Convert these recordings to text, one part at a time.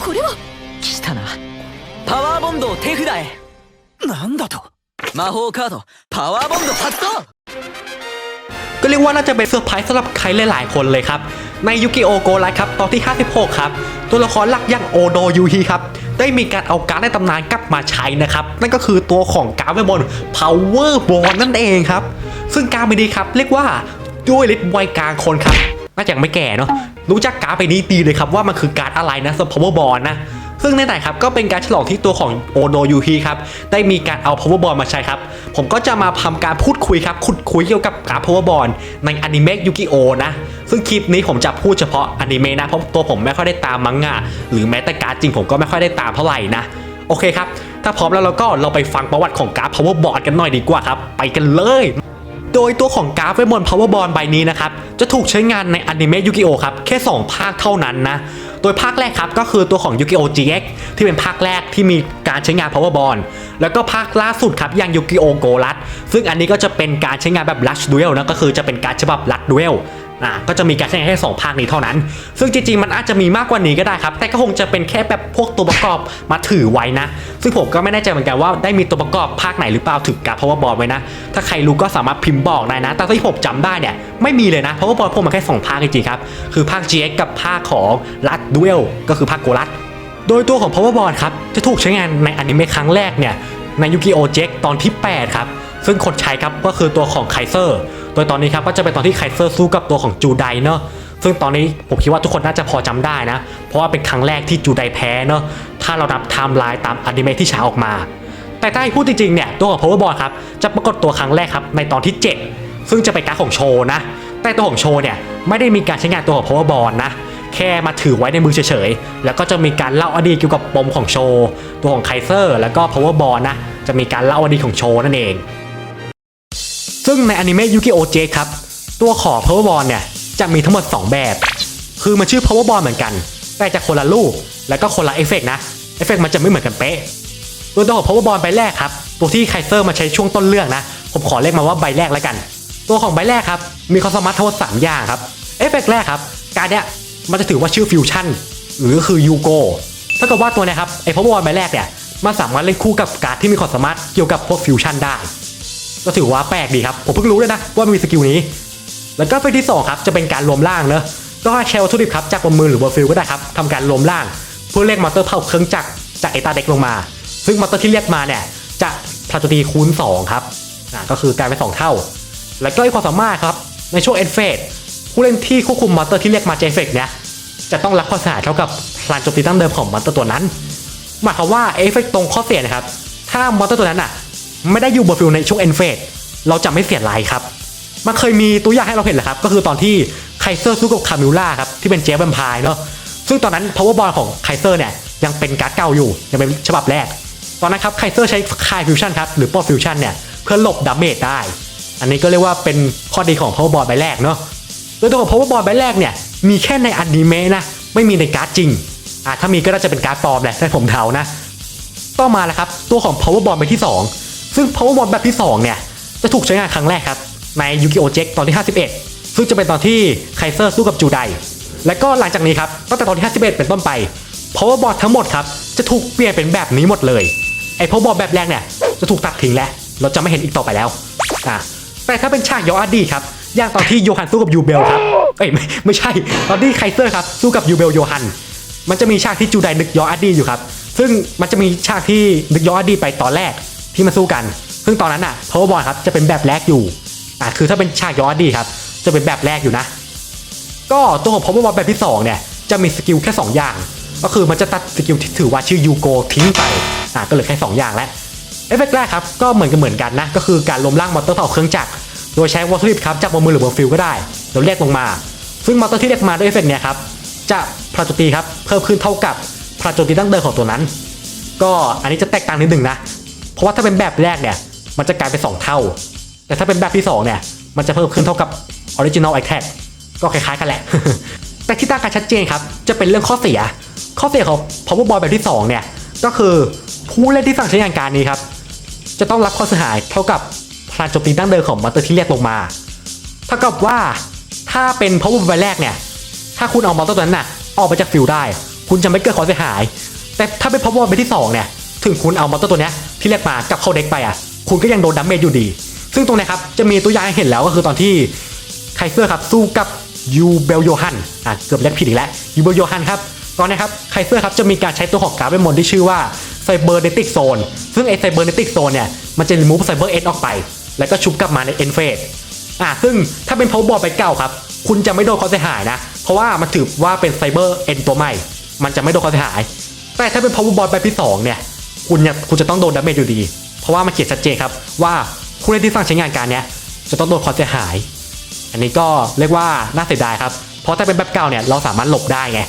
これは来たなパワーボンドを手札へなんだと魔法カードパワーボンド発動 ก็เรียกว่าน่าจะเป็นเซอร์ไพรส์สำหรับใครหลายๆคนเลยครับ ในยุกิโอโกไลครับตอนที่ 56 ครับ ตัวละครหลักอย่างโอโดยูฮีครับ ได้มีการเอาการ์ดในตำนานกลับมาใช้นะครับ นั่นก็คือตัวของการ์ดเวทมนต์ Power b o n นั่นเองครับ ซึ่งการ์ดใบนี้ครับ เรียกว่าด้วยฤทธิ์วัยกลางคนครับ น่ายังไม่แก่เนาะรู้จักการ์ดใบนี้ดีเลยครับว่ามันคือการ์ดอะไรนะสำหรับ Power b o n นะซึ่งในไหนครับก็เป็นการฉลองที่ตัวของโอโนยูฮีครับได้มีการเอา power ball มาใช้ครับ ผมก็จะมาทำการพูดคุยครับขุดคุยเกี่ยวกับการ power ball ในอนิเมะยูกิโอนะซึ่งคลิปนี้ผมจะพูดเฉพาะอนิเมะนะเพราะตัวผมไม่ค่อยได้ตามมังงะหรือแม้แต่การดจริงผมก็ไม่ค่อยได้ตามเท่าไหร่นะโอเคครับถ้าพร้อมแล้วเราก็เราไปฟังประวัติของการ power ball กันหน่อยดีกว่าครับ ไปกันเลย โดยตัวของกราฟเวทมนต์ Power Ball ใบนี้นะครับ จะถูกใช้งานในอนิเมะยูกิโอครับ แค่ 2 ภาคเท่านั้นนะ โดยภาคแรกครับ ก็คือตัวของยูกิโอ GX ที่เป็นภาคแรกที่มีการใช้งาน Power Ball แล้วก็ภาคล่าสุดครับอย่างยูกิโอโกลัสซึ่งอันนี้ก็จะเป็นการใช้งานแบบลัชดูเอลนะก็คือจะเป็นการฉบับลัชดูเอละก็จะมีการใช้งานแค่สองภาคนี้เท่านั้น ซึ่งจริงๆ มันอาจจะมีมากกว่านี้ก็ได้ครับ แต่ก็คงจะเป็นแค่แบบพวกตัวประกอบมาถือไว้นะ ซึ่งผมก็ไม่แน่ใจเหมือนกันว่าได้มีตัวประกอบภาคไหนหรือเปล่าถึงกับ power board ไว้นะ ถ้าใครรู้ก็สามารถพิมพ์บอกได้นะ แต่ที่ผมจำได้เนี่ยไม่มีเลยนะ power board พวกมันแค่สองภาคจริงๆครับ คือภาค GX กับภาคของ Rush Duel ก็คือภาคโกลัสโดยตัวของ power board ครับจะถูกใช้งานในอนิเมะครั้งแรกเนี่ยในยูกิโอเจ็กตอนที่8ครับซึ่งคนใช้ครับก็คือตัวของไคเซอร์ โดยตอนนี้ครับก็จะเป็นตอนที่ไคเซอร์สู้กับตัวของจูไดเนาะซึ่งตอนนี้ผมคิดว่าทุกคนน่าจะพอจำได้นะ เพราะว่าเป็นครั้งแรกที่จูไดแพ้เนาะถ้าเรานับไทม์ไลน์ตามอนิเมะที่ฉายออกมา แต่ถ้าให้พูดจริงๆเนี่ยตัวของ power board ครับจะปรากฏตัวครั้งแรกครับในตอนที่ 7 ซึ่งจะเป็นการของโชว์นะ แต่ตัวของโชว์เนี่ยไม่ได้มีการใช้งานตัวของ power board นะแค่มาถือไว้ในมือเฉยๆ แล้วก็จะมีการเล่าอดีตเกี่ยวกับปมของโชว์ ตัวของไคเซอร์ แล้วก็ power ball นะ จะมีการเล่าอดีตของโชว์นั่นเอง ซึ่งในอนิเมะยูกิโอเจครับ ตัวของ power ball เนี่ย จะมีทั้งหมด 2 แบบ คือมันชื่อ power ball เหมือนกัน แต่จะคนละลูก แล้วก็คนละเอฟเฟกต์นะ เอฟเฟกต์มันจะไม่เหมือนกันเป๊ะ ตัวตัวของ power ball ใบแรกครับ ตัวที่ไคเซอร์มาใช้ช่วงต้นเรื่องนะ ผมขอเรียกมาว่าใบแรกแล้วกัน ตัวของใบแรกครับ มีความสามารถทั้งหมดสามอย่างครับ เอฟเฟกต์แรกครับ การเนี้ยมันจะถือว่าชื่อฟิวชั่นหรือคือยูโกถ้าเกิดว่าตัวเนี้ยครับไอ้ power ball ใบแรกเนี่ย มันสามารถเล่นคู่กับการ์ดที่มีความสามารถเกี่ยวกับพวกฟิวชั่นได้ ก็ถือว่าแปลกดีครับ ผมเพิ่งรู้เลยนะว่ามันมีสกิลนี้ แล้วก็เฟสที่สองครับจะเป็นการรวมร่างเนอะก็ให้แชร์วัตถุดิบครับจากบนมือหรือบนฟิลก็ได้ครับทำการรวมร่าง เพื่อเรียกมอเตอร์เผาเครื่องจักรจากเอตาเด็กลงมา ซึ่งมอเตอร์ที่เรียกมาเนี่ยจะพลังโจมตีคูณ2ครับอ่าก็คือการไปสองเท่า แล้วก็อีกความสามารถครับในช่วงเอ็นเฟสผู้เล่นที่ควบคุมมอเตอร์ที่เรียกมาเจเฟกเนี่ยจะต้องรับความเสียหาเท่ากับพลังโจมตีตั้งเดิมของมอเตอร์ตัวนั้น หมายความว่าเอฟเฟกตรงข้อเสียนะครับ ถ้ามอเตอร์ตัวนั้นอะ ไม่ได้อยู่บนฟิลในช่วงเอ็นเฟสเราจะไม่เสียไลครับมันเคยมีตัวอย่างให้เราเห็นแหละครับ ก็คือตอนที่ไคเซอร์สู้กับคามิลล่าครับที่เป็นเจฟแวมไพร์เนาะซึ่งตอนนั้น power ball ของไคเซอร์เนี่ยยังเป็นการ์ดเก่าอยู่ยังเป็นฉบับแรก ตอนนั้นครับไคเซอร์ใช้คายฟิวชั่นครับหรือปอฟิวชั่นเนี่ยเพื่อหลบดาเมจได้ อันนี้ก็เรียกว่าเป็นข้อดีของ power ball ใบแรกเนาะโดยตัวของ power ball ใบแรกเนี่ยมีแค่ในอนิเมะนะไม่มีในการ์ดจริงอ่าถ้ามีก็น่าจะเป็นการ์ดปลอมแหละถ้าผมเดานะ ต่อมาแล้วครับตัวของ power ball ใบที่ 2 ซึ่ง power ball แบบที่ 2 เนี่ย จะถูกใช้งานครั้งแรกครับ ในยูกิโอเจ็กตอนที่ 51 ซึ่งจะเป็นตอนที่ไคเซอร์สู้กับจูได และก็หลังจากนี้ครับตั้งแต่ตอนที่ 51 เป็นต้นไป power ball ทั้งหมดครับ จะถูกเปลี่ยนเป็นแบบนี้หมดเลยไอ้ power ball แบบแรกเนี่ยจะถูกตัดทิ้งแล้วเราจะไม่เห็นอีกต่อไปแล้วอ่าแต่ถ้าเป็นฉากย้อนอดีตครับอย่างตอนที่โยฮันสู้กับยูเบลครับเอ้ยไม่ไม่ใช่ตอนที่ไคเซอร์ครับสู้กับยูเบลโยฮันมันจะมีฉากที่จูไดนึกย้อนอดีตอยู่ครับ ซึ่งมันจะมีฉากที่นึกย้อนอดีตไปตอนแรก ที่มาสู้กัน ซึ่งตอนนั้นอะ power ball ครับจะเป็นแบบแรกอยู่อะคือถ้าเป็นฉากย้อนดีครับ จะเป็นแบบแรกอยู่นะ ก็ตัวของ power ball แบบที่สองเนี่ยจะมีสกิลแค่ 2 อย่าง ก็คือมันจะตัดสกิลที่ถือว่าชื่อยูโกทิ้งไปอะก็เหลือแค่ 2 อย่างแล้วเอฟเฟกต์แรกครับก็เหมือนกันเหมือนกันนะก็คือการรวมร่างมอเตอร์เผาเครื่องจักรโดยใช้วัตถุดิบครับจากบมือหรือบนฟิลก็ได้เดี๋ยวเรียกลงมา ซึ่งมอเตอร์ที่เรียกมาด้วยเอฟเฟกต์เนี่ยครับจะพลังโจตีครับเพิ่มขึ้นเท่ากับพลังโจตีตั้งเดิมของตัวนั้น ก็อันนี้จะแตกต่างนิดหนึ่งนะ ราะว่าถ้าเป็นแบบแรกเนี่ย มันจะกลายเป็น 2 เท่า แต่ถ้าเป็นแบบที่ 2 เนี่ย มันจะเพิ่มขึ้นเท่ากับ original attack ก็คล้ายๆกันแหละ แต่ที่ต่างกันชัดเจนครับ จะเป็นเรื่องข้อเสีย ข้อเสียของ power ball แบบที่ 2 เนี่ย ก็คือผู้เล่นที่สั่งใช้งานการนี้ครับ จะต้องรับความเสียหายเท่ากับพลังโจมตีตั้งเดิมของมอเตอร์ที่เรียกลงมา เท่ากับว่าถ้าเป็น power ball แรกเนี่ย ถ้าคุณเอามอเตอร์ตัวนั้นน่ะออกไปจากฟิลได้ คุณจะไม่เกิดความเสียหาย แต่ถ้าเป็น power ball ไปที่สองเนี่ย ถึงคุณเอามอนเตอร์ตัวเนี้ย ที่เรียกมากับเข้าเด็กไปอะ คุณก็ยังโดนดาเมจอยู่ดี ซึ่งตรงนี้ครับจะมีตัวอย่างให้เห็นแล้วก็คือตอนที่ไคเซอร์ครับสู้กับยูเบลโยฮันอะเกือบเรียกผิดอีกแล้วยูเบลโยฮันครับตอนนี้ครับไคเซอร์ครับจะมีการใช้ตัวของการ์ดเวทมนต์ที่ชื่อว่าไซเบอร์เนติกโซนซึ่งไอไซเบอร์เนติกโซนเนี่ยมันจะรีมูฟไซเบอร์เอ็นออกไป แล้วก็ชุบกลับมาในเอ็นเฟสอะซึ่งถ้าเป็น power ball ไปเก่าครับคุณจะไม่โดนความเสียหายนะ เพราะว่ามันถือว่าเป็นไซเบอร์เอ็นตัวใหม่ มันจะไม่โดนความเสียหาย แต่ถ้าเป็น power ball ไปที่สองเนี่ย คุณเนี่ยคุณจะต้องโดนดาเมจอยู่ดี เพราะว่ามันเขียนชัดเจนครับว่าผู้เล่นที่สั่งใช้งานการเนี้ยจะต้องโดนความเสียหาย อันนี้ก็เรียกว่าน่าเสียดายครับ เพราะถ้าเป็นแบบเก่าเนี่ยเราสามารถหลบได้ไง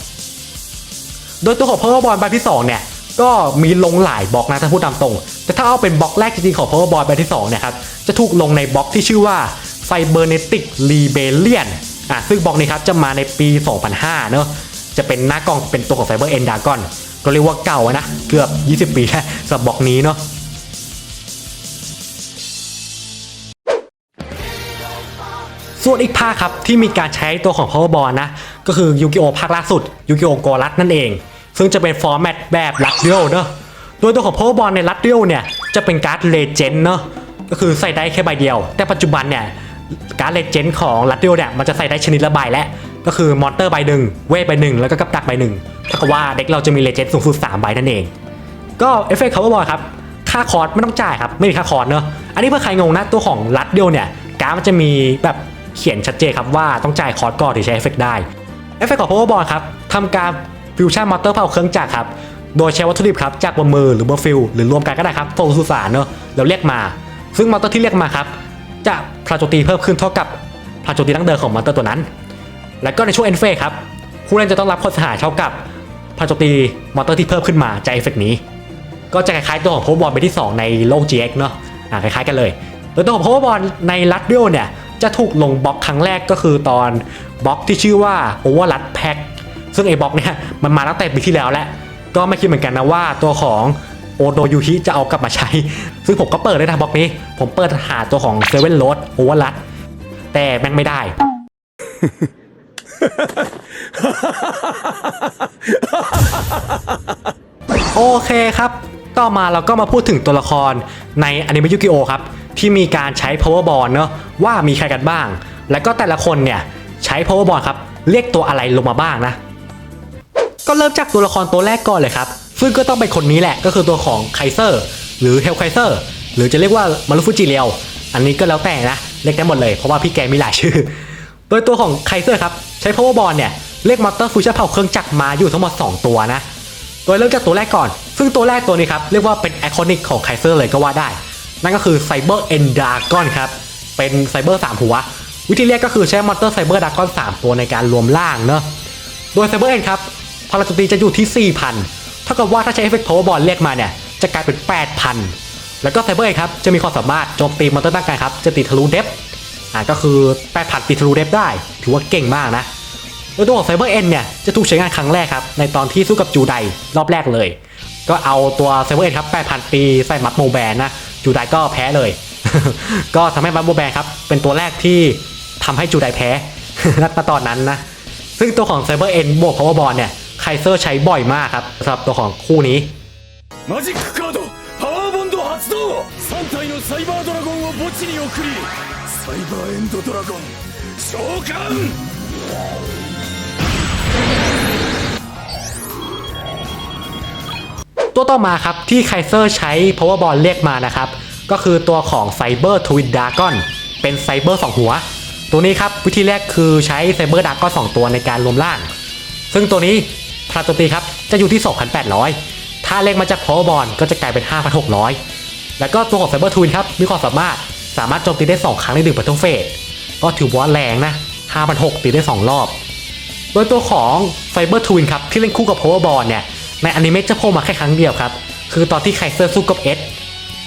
โดยตัวของ power ball ใบที่ 2 เนี่ยก็มีลงหลายบล็อกนะถ้าพูดตามตรง แต่ถ้าเอาเป็นบล็อกแรกจริงๆของ power ball ใบที่2เนี่ยครับจะถูกลงในบล็อกที่ชื่อว่า cybernetic rebellion อะซึ่งบล็อกนี้ครับจะมาในปี 2005 เนอะจะเป็นหน้ากล้องเป็นตัวของ cyber end dragon ก็เรียกว่าเก่านะ เกือบ 20 ปีแล้วสำหรับบล็อกนี้เนาะส่วนอีกภาคครับ ที่มีการใช้ตัวของ Power Ball นะ ก็คือยูกิโอภาคล่าสุดยูกิโอโกรัสนั่นเอง ซึ่งจะเป็นฟอร์แมตแบบลัดเดียวเนอะโดยตัวของ Power Ball ในลัดเดียวเนี่ยจะเป็นการ์ดเลเจนด์เนอะก็คือใส่ได้แค่ใบเดียว แต่ปัจจุบันเนี่ยการ์ดเลเจนด์ของลัดเดียวเนี่ยมันจะใส่ได้ชนิดละใบแล้ว ก็คือมอนเตอร์ใบหนึ่งเวทใบหนึ่งแล้วก็กับดักใบหนึ่งเท่ากับว่าเด็กเราจะมีเลเจนด์สูงสุด3ใบนั่นเอง ก็เอฟเฟกต์ Power Ball ครับค่าคอร์สไม่ต้องจ่ายครับไม่มีค่าคอร์สเนอะอันนี้เพื่อใครงงนะตัวของลัดเดียวเนี่ยการ์ดมันจะมีแบบเขียนชัดเจนครับว่าต้องจ่ายคอร์สก่อนถึงใช้เอฟเฟกต์ได้เอฟเฟกต์ของ Power Ball ครับทำการฟิวชั่นมอเตอร์เผาเครื่องจักรครับโดยใช้วัตถุดิบครับจากบนมือหรือบนฟิลหรือรวมกันก็ได้ครับโฟล์สุสานเนอะแล้วเรียกมา ซึ่งมอเตอร์ที่เรียกมาครับจะพลังโจมตีเพิ่มขึ้นเท่ากับพลังโจมตีดั้งเดิมของมอเตอร์ตัวนั้น แล้วก็ในช่วงเอนเฟสครับผู้เล่นจะต้องรับความเสียหาเท่ากับพลังโจมตีมอนเตอร์ที่เพิ่มขึ้นมาจากเอฟเฟกต์นี้ ก็จะคล้ายๆตัวของ Power Ball เป็นที่ 2 ในโลก GX เนาะอ่าคล้ายๆกันเลยโดยตัวของ Power Ball ในลัดเดียวเนี่ยจะถูกลงบล็อกครั้งแรกก็คือตอนบล็อกที่ชื่อว่า Overlap Pack ซึ่งไอ้บล็อกเนี่ยมันมาตั้งแต่ปีที่แล้วแหละก็ไม่คิดเหมือนกันนะว่าตัวของโอโดยูฮิจะเอากลับมาใช้ ซึ่งผมก็เปิดได้นะบล็อกนี้ ผมเปิดหาตัวของ Seven Road Overlap แต่แม่งไม่ได้ โอเคครับ ต่อมาเราก็มาพูดถึงตัวละครในอนิเมะยุกิโอครับ ที่มีการใช้ power ball เนอะว่ามีใครกันบ้าง แล้วก็แต่ละคนเนี่ย ใช้ power ball ครับ เรียกตัวอะไรลงมาบ้างนะ ก็เริ่มจากตัวละครตัวแรกก่อนเลยครับ ซึ่งก็ต้องเป็นคนนี้แหละก็คือตัวของไคเซอร์หรือเฮลไคเซอร์หรือจะเรียกว่ามารุฟุจิเรียวอันนี้ก็แล้วแต่นะเรียกได้หมดเลยเพราะว่าพี่แกมีหลายชื่อ โดยตัวของไคเซอร์ครับ ใช้ power ball เนี่ยเรียกมอเตอร์ฟูชั่นเผาเครื่องจักรมาอยู่ทั้งหมด 2 ตัวนะ โดยเริ่มจากตัวแรกก่อน ซึ่งตัวแรกตัวนี้ครับ เรียกว่าเป็นไอคอนิกของไคเซอร์เลยก็ว่าได้ นั่นก็คือไซเบอร์เอนดากอนครับ เป็นไซเบอร์3หัว วิธีเรียกก็คือใช้มอเตอร์ไซเบอร์ดากอน3ตัวในการรวมร่างเนอะโดยไซเบอร์เอนครับพลังโจมตีจะอยู่ที่ 4,000 เท่ากับว่าถ้าใช้เอฟเฟกต์ power ball เรียกมาเนี่ยจะกลายเป็น 8,000 แล้วก็ไซเบอร์เอนครับจะมีความสามารถโจมตีมอเตอร์ตั้งการครับจะตีทะลุเดฟ อ่าก็คือ 8,000ตีทะลุเดฟได้ ถือว่าเก่งมากนะ โดยตัวของไซเบอร์เอ็นเนี่ยจะถูกใช้งานครั้งแรกครับ ในตอนที่สู้กับจูไดรอบแรกเลย ก็เอาตัวไซเบอร์เอ็นครับ 8,000 ปีใส่มัดโมแบนนะ จูไดก็แพ้เลย ก็ทำให้มัดโมแบนครับ เป็นตัวแรกที่ทำให้จูไดแพ้ ณตอนนั้นนะ ซึ่งตัวของไซเบอร์เอ็นบวกพาวเวอร์บอลเนี่ยไคเซอร์ใช้บ่อยมากครับสำหรับตัวของคู่นี้ マジックカードパワーボンド発動3体のサイバードラゴンを墓地に送り サイバーエンドドラゴン召喚 ตัวต่อมาครับที่ไคเซอร์ใช้ power ball เรียกมานะครับ ก็คือตัวของไซเบอร์ทวินดากอนเป็นไซเบอร์2หัว ตัวนี้ครับ วิธีแรกคือใช้ไซเบอร์ดากอน2ตัวในการรวมร่าง ซึ่งตัวนี้พลังโจมตีครับจะอยู่ที่ 2,800 ถ้าเลขมาจาก power ball ก็จะกลายเป็น 5,600 แล้วก็ตัวของไซเบอร์ทวินครับ มีความสามารถ สามารถโจมตีได้ 2 ครั้งในหนึ่งปัตเทิลเฟสก็ถือว่าแรงนะ5,600ตีได้ 2 รอบ โดยตัวของไฟเบอร์ทวินครับ ที่เล่นคู่กับ Power Ball เนี่ย ในอนิเมะจะโผล่มาแค่ครั้งเดียวครับ คือตอนที่ไคเซอร์สู้กับเอ็ด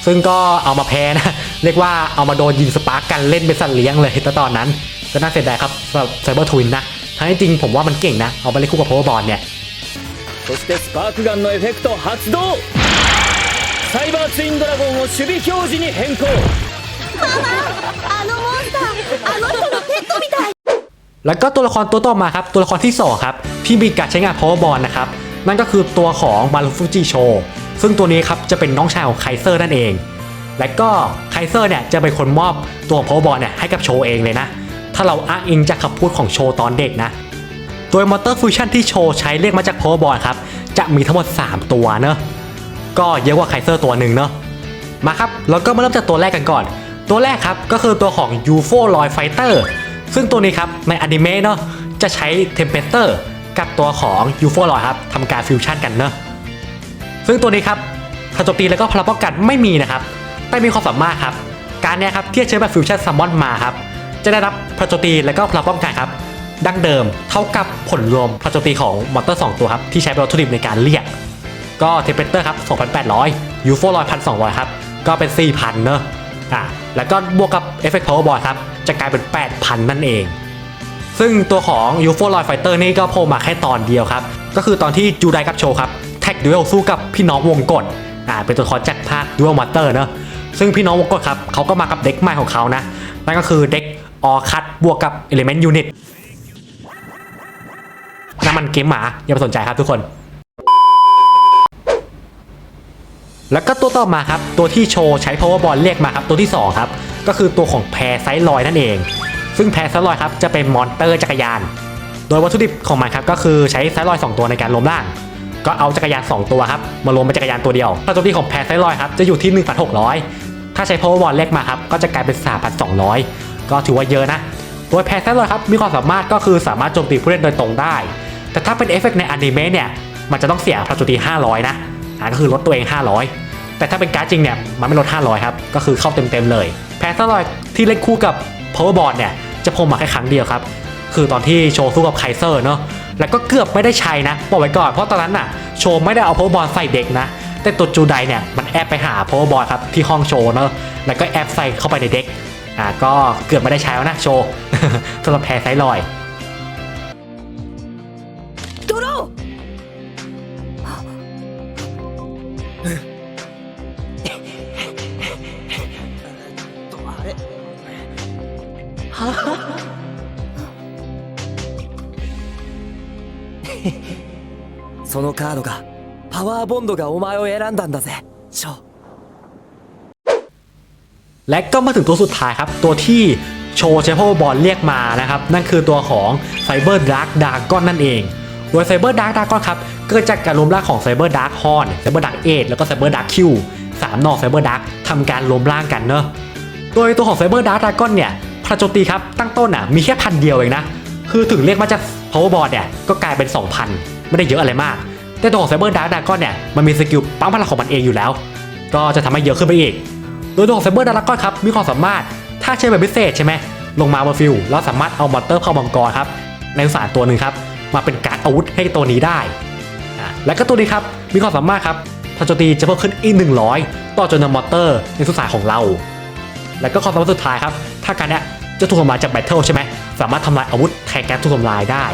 ซึ่งก็เอามาแพ้นะ เรียกว่าเอามาโดนยิงสปาร์กกันเล่นเป็นสัตว์เลี้ยงเลยแต่ตอนนั้น ก็น่าเสียดายครับสำหรับไฟเบอร์ทวินนะทั้งที่จริงผมว่ามันเก่งนะ เอามาเล่นคู่กับ Power Ball เนี่ย そしてスパークガンのエフェクト発動サイバーツインドラゴンを守備表示に変更 あのモンスターあの人のペットみたい แล้วก็ตัวละครตัวต่อมาครับ ตัวละครที่ 2 ครับ ที่มีการใช้งาน power ball นะครับ นั่นก็คือตัวของมารุฟูจิโช ซึ่งตัวนี้ครับจะเป็นน้องชายของไคเซอร์นั่นเอง และก็ไคเซอร์เนี่ยจะเป็นคนมอบตัวพาวบอลเนี่ยให้กับโชเองเลยนะ ถ้าเราอ้างอิงจากคำพูดของโชตอนเด็กนะ โดยมอเตอร์ฟิวชั่นที่โชว์ใช้เรียกมาจากพาวบอลครับ จะมีทั้งหมด 3 ตัวเนอะก็เยอะกว่าไคเซอร์ตัวหนึ่งเนอะมาครับเราก็มาเริ่มจากตัวแรกกันก่อน ตัวแรกครับก็คือตัวของ UFO Lord Fighter ซึ่งตัวนี้ครับในอนิเมะเนาะจะใช้เทมเพสเตอร์กับตัวของ UFO Lord ครับทำการฟิวชั่นกันเนอะซึ่งตัวนี้ครับพลังโจมตีแล้วก็พลังป้องกันไม่มีนะครับแต่มีความสามารถครับการเนี้ยครับที่จะใช้แบบฟิวชั่นซัมมอนมาครับจะได้รับพลังโจมตีแล้วก็พลังป้องกันครับดั้งเดิมเท่ากับผลรวมพลังโจมตีของมอนเตอร์ 2 ตัวครับที่ใช้เป็นวัตถุดิบในการเรียก ก็เทมเพเตอร์ครับ 2,800 ยูโฟลอย 1,200 ครับ ก็เป็น 4,000 เนอะ อะแล้วก็บวกกับเอฟเฟกต์พาวเวอร์บอลครับ จะกลายเป็น 8,000 นั่นเอง ซึ่งตัวของ UFO Lord Fighter นี่ก็โผล่มาแค่ตอนเดียวครับ ก็คือตอนที่จูไดกับโชครับ แท็กดูเอลสู้กับพี่น้องวงกฏอ่าเป็นตัวละครจากภาคดูเอลมาสเตอร์เนอะซึ่งพี่น้องวงกฏครับเขาก็มากับเด็กใหม่ของเขานะ นั่นก็คือเด็กออคัดบวกกับ Element Unit น้ำมันเกมหมาอย่าไปสนใจครับทุกคน แล้วก็ตัวต่อมาครับ ตัวที่โชว์ใช้ power ball เรียกมาครับ ตัวที่ 2 ครับ ก็คือตัวของแพรไซลอยนั่นเอง ซึ่งแพรไซลอยครับจะเป็นมอนเตอร์จักรยาน โดยวัตถุดิบของมันครับก็คือใช้ไซลอย 2 ตัวในการล้มล่าง ก็เอาจักรยาน 2 ตัวครับมารวมเป็นจักรยานตัวเดียวพลังโจมตีของแพรไซลอยครับจะอยู่ที่ 1,600 ถ้าใช้ power ball เรียกมาครับก็จะกลายเป็น 3,200 ก็ถือว่าเยอะนะ โดยแพรไซลอยครับมีความสามารถก็คือสามารถโจมตีผู้เล่นโดยตรงได้ แต่ถ้าเป็นเอฟเฟกต์ในอนิเมะเนี่ยมันจะต้องเสียพลังโจมตี500 นะ อ่าก็คือลดตัวเอง 500 แต่ถ้าเป็นการ์ดจริงเนี่ยมันไม่ลด 500 ครับ ก็คือเข้าเต็มๆเลย แพรไลอยที่เล่นคู่กับ power ball เนี่ยจะโผล่มาแค่ครั้งเดียวครับ คือตอนที่โชว์สู้กับไคเซอร์เนาะแล้วก็เกือบไม่ได้ใช้นะบอกไว้ก่อนเพราะตอนนั้นน่ะโชว์ไม่ได้เอา power ball ใส่เด็กนะแต่ตัวจูไดเนี่ยมันแอบไปหา power ball ครับที่ห้องโชว์เนาะแล้วก็แอบใส่เข้าไปในเด็กอ่าก็เกือบไม่ได้ใช้แล้วนะโชว์สำหรับแพรไซลอย そのカードがパワーボンドがお前を選んだんだぜショー และก็มาถึงตัวสุดท้ายครับ ตัวที่โชว์เชฟโพบอลเรียกมานะครับ นั่นคือตัวของไซเบอร์ดาร์กดากอนนั่นเอง โดยไซเบอร์ดาร์กดากอนครับเกิดจากการรวมร่างของไซเบอร์ดาร์กฮอนไซเบอร์ดาร์กเอทแล้วก็ไซเบอร์ดาร์กคิวสามนอกไซเบอร์ดาร์กทำการรวมร่างกันเนอะโดยตัวของไซเบอร์ดาร์กดากอนเนี่ยพลังโจมตีครับ ตั้งต้นอ่ะมีแค่พันเดียวเองนะ คือถึงเรียกมาจาก power board เนี่ยก็กลายเป็น 2,000 ไม่ได้เยอะอะไรมาก แต่ตัวของไซเบอร์ดาร์กดากอนเนี่ยมันมีสกิลปั๊มพลังของมันเองอยู่แล้ว ก็จะทำให้เยอะขึ้นไปอีก โดยตัวของไซเบอร์ดาร์กอนครับมีความสามารถถ้าใช้แบบพิเศษใช่ไหมลงมาบนฟิลแล้วสามารถเอามอนเตอร์เข้ามังกรครับในสารตัวหนึ่งครับมาเป็นการอาวุธให้ตัวนี้ได้และก็ตัวนี้ครับมีความสามารถครับพลังโจตีจะเพิ่มขึ้นอีก 100 ต่อจำนวนมอเตอร์ในสุสานของเรา แล้วก็ความสามารถสุดท้ายครับ ถ้าการเนี้ยจะถูกทำลาจากแบทเทิลใช่ไหม สามารถทำลายอาวุธแทนการถูกทำลายได้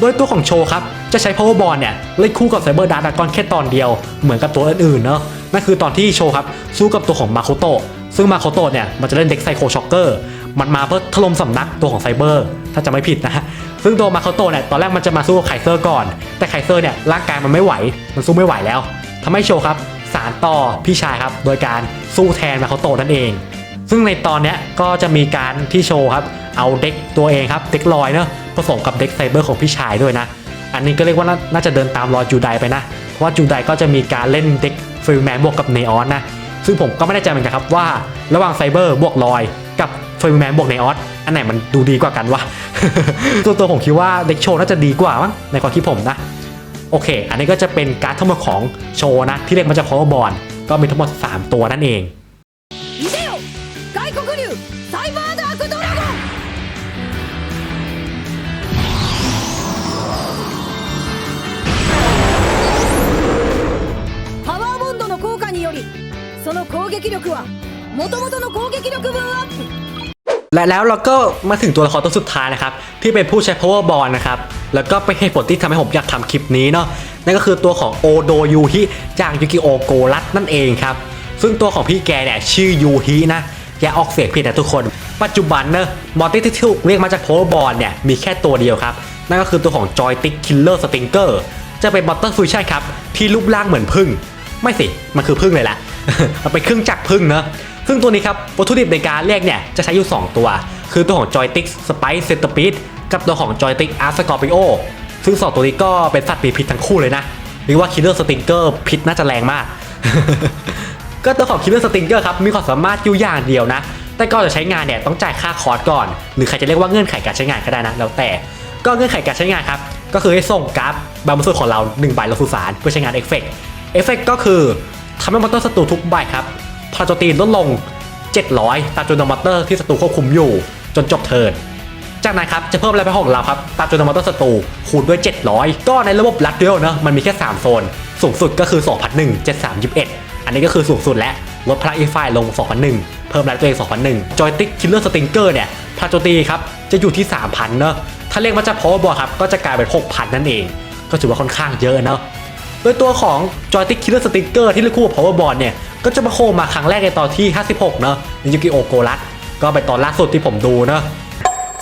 โดยตัวของโชครับจะใช้ power ball เนี่ยเล่นคู่กับไซเบอร์ดาร์กอนแค่ตอนเดียวเหมือนกับตัวอื่นๆเนอะนั่นคือตอนที่โชครับสู้กับตัวของมาโคโตะซึ่งมาโคโตะเนี่ยมันจะเล่นเด็กไซโคช็อกเกอร์มันมาเพื่อถล่มสำนักตัวของไซเบอร์ ถ้าจะไม่ผิดนะ ซึ่งตัวมาโคโตะเนี่ยตอนแรกมันจะมาสู้กับไคเซอร์ก่อน แต่ไคเซอร์เนี่ยร่างกายมันไม่ไหว มันสู้ไม่ไหวแล้วทำให้โชครับสารต่อพี่ชายครับ โดยการสู้แทนมาโคโตะนั่นเอง ซึ่งในตอนเนี้ยก็จะมีการที่โชครับ เอาเด็กตัวเองครับเด็กลอยเนอะผสมกับเด็กไซเบอร์ของพี่ชายด้วยนะ อันนี้ก็เรียกว่าน่านาจะเดินตามรอยจูไดไปนะ เพราะว่าจูไดก็จะมีการเล่นเด็กฟิลแมนบวกกับเนออนนะ ซึ่งผมก็ไม่แน่ใจเหมือนกันครับว่า ระหว่างไซเบอร์บวกลอยกับฟิลแมนบวกเนออนอันไหนมันดูดีกว่ากันวะตัวตัวผมคิดว่าเด็กโชว์น่าจะดีกว่ามั้งในความคิดผมนะโอเค อันนี้ก็จะเป็นการดทั้งหมดของโชว์นะที่เรียกมาจากพาวเวอร์บอลก็มีทั้งหมด 3 ตัวนั่นเอง 撃力は元々の攻撃力分アップ และแล้วเราก็มาถึงตัวละครตัวสุดท้ายนะครับ ที่เป็นผู้ใช้ power ball นะครับ แล้วก็เป็นเหตุผลที่ทำให้ผมอยากทำคลิปนี้เนาะนั่นก็คือตัวของโอโดยูฮิจากยูกิโอโกรัตนั่นเองครับ ซึ่งตัวของพี่แกเนี่ยชื่อยูฮินะอย่าออกเสียงผิดนะทุกคน ปัจจุบันเนอะมอร์ตี้ที่ถูกเรียกมาจาก power ball เนี่ยมีแค่ตัวเดียวครับ นั่นก็คือตัวของ joystick killer stinger จะเป็นมอเตอร์ฟิวชั่นครับ ที่รูปร่างเหมือนพึ่ง ไม่สิ มันคือพึ่งเลยแหละ มันเป็นเครื่องจักรพึ่งเนอะซึ่งตัวนี้ครับวัตถุดิบในการเรียกเนี่ยจะใช้อยู่ 2 ตัว คือตัวของ Joystick Spice Centipede กับตัวของ Joystick Art Scorpio ซึ่งสองตัวนี้ก็เป็นสัตว์มีพิษทั้งคู่เลยนะเรียกว่า Killer Stinger พิษน่าจะแรงมาก ก็ตัวของ Killer Stinger ครับมีความสามารถอยู่อย่างเดียวนะ แต่ก่อนจะใช้งานเนี่ยต้องจ่ายค่าคอร์สก่อน หรือใครจะเรียกว่าเงื่อนไขการใช้งานก็ได้นะแล้วแต่ก็เงื่อนไขการใช้งานครับก็คือให้ส่งกราฟบางส่วนของเรา1ใบลงสู่สารเพื่อใช้งานเอฟเฟกต์เอฟเฟกต์ก็คือ ทำให้มอเตอร์ศัตรูทุกใบครับพลังโจมตีลดลง 700 ตามจำนวนมอเตอร์ที่ศัตรูควบคุมอยู่ จนจบเทิร์นจากนั้นครับจะเพิ่มอะไรไปของเราครับตามจำนวนมอเตอร์ศัตรูคูณด้วย 700 ก็ในระบบลัดเดียวเนอะมันมีแค่ 3 โซน สูงสุดก็คือ 2001 7321 อันนี้ก็คือสูงสุดและลดพลังอีไฟลง 2001 เพิ่มรายตัวเอง 2001 จอยติ๊กคิลเลอร์สติงเกอร์เนี่ยพลังโจมตีครับจะอยู่ที่ 3,000 เนอะถ้าเรียกว่าจะพาวเวอร์บอลครับก็จะกลายเป็น 6,000 นั่นเอง ก็ถือว่าค่อนข้างเยอะเนอะ โดยตัวของ Joystick Killer Sticker ที่เรียกคู่กับ Powerboard เนี่ย ก็จะมาโคมาครั้งแรกในตอนที่ 56 เนอะในยูกิโอโกรัสก็เป็นตอนล่าสุดที่ผมดูเนอะ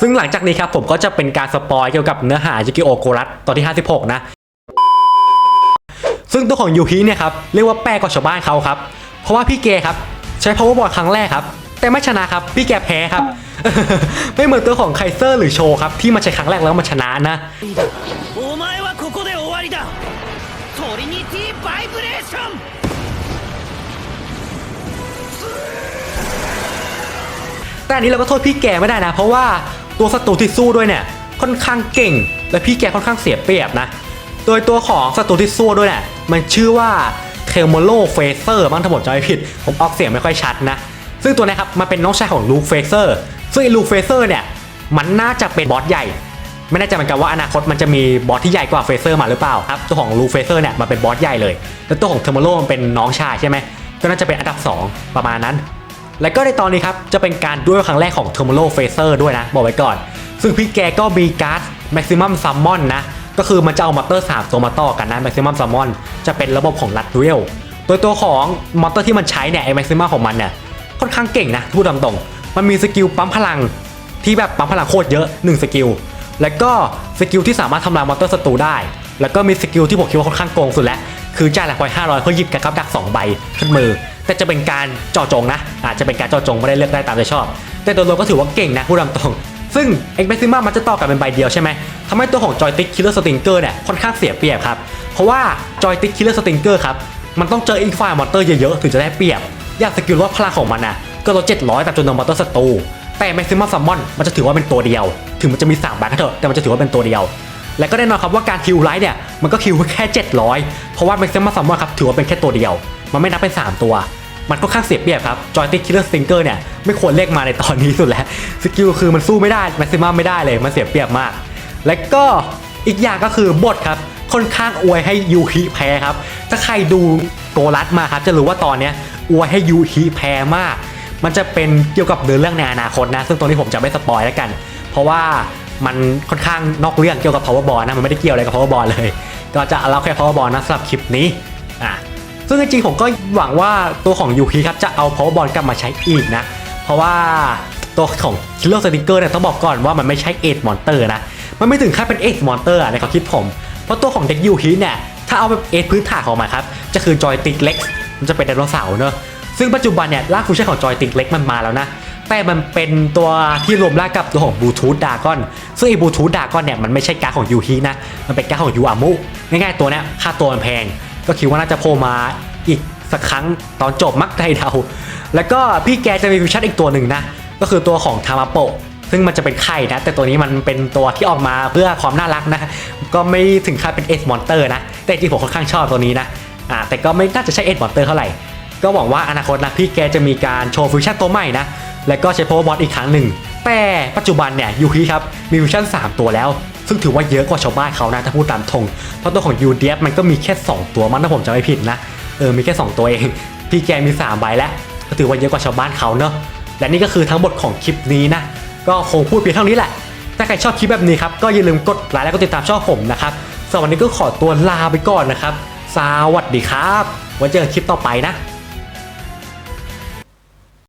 ซึ่งหลังจากนี้ครับผมก็จะเป็นการสปอยเกี่ยวกับเนื้อหายูกิโอโกรัสตอนที่ 56 นะ ซึ่งตัวของยูฮิเนี่ยครับเรียกว่าแปลกว่าชาวบ้านเขาครับ เพราะว่าพี่เกครับใช้ powerboard ครั้งแรกครับ แต่ไม่ชนะครับ พี่แกแพ้ครับ ไม่เหมือนตัวของไคเซอร์หรือโชครับ ที่มาใช้ครั้งแรกแล้วมาชนะนะ แต่อันนี้เราก็โทษพี่แกไม่ได้นะ เพราะว่าตัวศัตรูที่สู้ด้วยเนี่ยค่อนข้างเก่ง และพี่แกค่อนข้างเสียเปรียบนะ โดยตัวของศัตรูที่สู้ด้วยเนี่ยมันชื่อว่าเทลโมโลเฟเซอร์มั้งถ้าผมจำไม่ผิด ผมออกเสียงไม่ค่อยชัดนะ ซึ่งตัวนี้ครับมันเป็นน้องชายของลูเฟเซอร์ซึ่งลูเฟเซอร์เนี่ยมันน่าจะเป็นบอสใหญ่ไม่แน่ใจเหมือนกันว่าอนาคตมันจะมีบอสที่ใหญ่กว่าเฟเซอร์มาหรือเปล่าครับตัวของลูเฟเซอร์เนี่ยมันเป็นบอสใหญ่เลย แล้วตัวของเทอร์โมโลมันเป็นน้องชายใช่ไหมก็น่าจะเป็นอันดับ 2 ประมาณนั้น และก็ในตอนนี้ครับ จะเป็นการด้วยครั้งแรกของ t e r m o l o Phaser ด้วยนะ บอกไว้ก่อน ซึ่งพี่แกก็มีการ์ด Maximum Summon นะ ก็คือมันจะเอามอเตอร์3ตัวมาต่อกันนะ Maximum Summon จะเป็นระบบของ Lat Duel โดยตัวของมอเตอร์ที่มันใช้เนี่ยไอ้ Maximum ของมันเนี่ยค่อนข้างเก่งนะพูดตามตรงมันมีสกิลปั๊มพลังที่แบบปั๊มพลังโคตรเยอะ1สกิลแล้วก็สกิลที่สามารถทำลายมอเตอร์ศัตรูได้ แล้วก็มีสกิลที่ผมคิดว่าค่อนข้างโกงสุดแล้ว คือจ่ายหลักพอย500เพื่อหยิบกระกับดัก2ใบขึ้นมือ แต่จะเป็นการเจาะจงนะอาจจะเป็นการเจาะจงไม่ได้เลือกได้ตามใจชอบ แต่โดยรวมก็ถือว่าเก่งนะพูดตามตรง ซึ่งเอ็กเมซิมัมันจะต่อกันเป็นใบเดียวใช่ไหมทำให้ตัวของจอยติ๊กคิลเลอร์สติงเกอร์เนี่ยค่อนข้างเสียเปรียบครับ เพราะว่าจอยติ๊กคิลเลอร์สติงเกอร์ครับมันต้องเจออีกฝ่ายมอนเตอร์เยอะๆถึงจะได้เปรียบ อยางสกิลว่าพลังของมันนะก็ลด700ตามจำนวนมอนเตอร์ศัตรูแต่ Maximum Summon มันจะถือว่าเป็นตัวเดียว ถึงมันจะมี3ใบก็เถอะแต่มันจะถือว่าเป็นตัวเดียว และก็แน่นอนครับว่าการคิวไลท์เนี่ยมันก็คิวแค่ 700 เพราะว่า Maximum Summon ครับถือว่าเป็นแค่ตัวเดียว มันไม่นับเป็น 3 ตัว มันค่างเสียเปรียบครับ Joystick Killer Stinger เนี่ยไม่ควรเรียกมาในตอนนี้สุดแล้วสกิลคือมันสู้ไม่ได้ Maximum ไม่ได้เลยมันเสียเปรียบมาก และก็อีกอย่างก็คือบทครับค่อนข้างอวยให้ยูฮิแพ้ครับ ถ้าใครดูโกลัสมาครับ จะรู้ว่าตอนเนี้ยอวยให้ยูฮิแพ้มาก มันจะเป็นเกี่ยวกับเดินเรื่องในอนาคตนะ ซึ่งตรงนี้ผมจะไม่สปอยแล้วกัน เพราะว่ามันค่อนข้างนอกเรื่องเกี่ยวกับ powerball นะ มันไม่ได้เกี่ยวอะไรกับ powerball เลย ก็จะเล่าแค่ powerball นะสำหรับคลิปนี้ อะ ซึ่งจริงๆผมก็หวังว่าตัวของยูคีครับจะเอา powerball กลับมาใช้อีกนะ เพราะว่าตัวของ killer sticker เนี่ยต้องบอกก่อนว่ามันไม่ใช่8 monster นะ มันไม่ถึงขั้นเป็น8 monster อะในความคิดผม เพราะตัวของเด็กยูฮีเนี่ยถ้าเอาแบบเอทพื้นฐานของมันครับจะคือจอยติกเล็กมันจะเป็นไดโนเสาร์เนอะซึ่งปัจจุบันเนี่ยร่างฟูชั่นของจอยติกเล็กมันมาแล้วนะแต่มันเป็นตัวที่รวมร่างกับตัวของบลูทูธดากอนซึ่งไอ้บลูทูธดากอนเนี่ยมันไม่ใช่การ์ดของยูฮีนะ มันเป็นการ์ดของยูอามุง่ายๆตัวเนี้ยค่าตัวมันแพง ก็คิดว่าน่าจะโผล่มาอีกสักครั้งตอนจบมักไดเดาแล้วก็พี่แกจะมีฟิวชั่นอีกตัวหนึ่งนะ ก็คือตัวของทามาโปะซึ่งมันจะเป็นไข่นะ แต่ตัวนี้มันเป็นตัวที่ออกมาเพื่อความน่ารักนะ ก็ไม่ถึงขั้นเป็นเอสมอนเตอร์นะ แต่จริงผมค่อนข้างชอบตัวนี้นะอ่าแต่ก็ไม่น่าจะใช่เอสมอนเตอร์เท่าไหร่ ก็หวังว่าอนาคตนะพี่แกจะมีการโชว์ฟิวชั่นตัวใหม่นะ แล้วก็ใช้โพบอลอีกครั้งหนึ่ง แต่ปัจจุบันเนี่ยยูคีครับมีฟิวชั่น3 ตัวแล้ว ซึ่งถือว่าเยอะกว่าชาวบ้านเขานะถ้าพูดตามตรงเพราะตัวของยูเดียมันก็มีแค่ 2 ตัวมันถ้าผมจำไม่ผิดนะเออมีแค่ 2 ตัวเอง พี่แกมี3ใบแล้วก็ถือว่าเยอะกว่าชาวบ้านเขาเนอะและนี่ก็คือทั้งหมดของคลิปนี้นะก็คงพูดเพียงเท่านี้แหละ ถ้าใครชอบคลิปแบบนี้ครับก็อย่าลืมกดไลค์และกดติดตามช่องผมนะครับสำหรับวันนี้ก็ขอตัวลาไปก่อนนะครับสวัสดีครับไว้เจอกันคลิปต่อไปนะ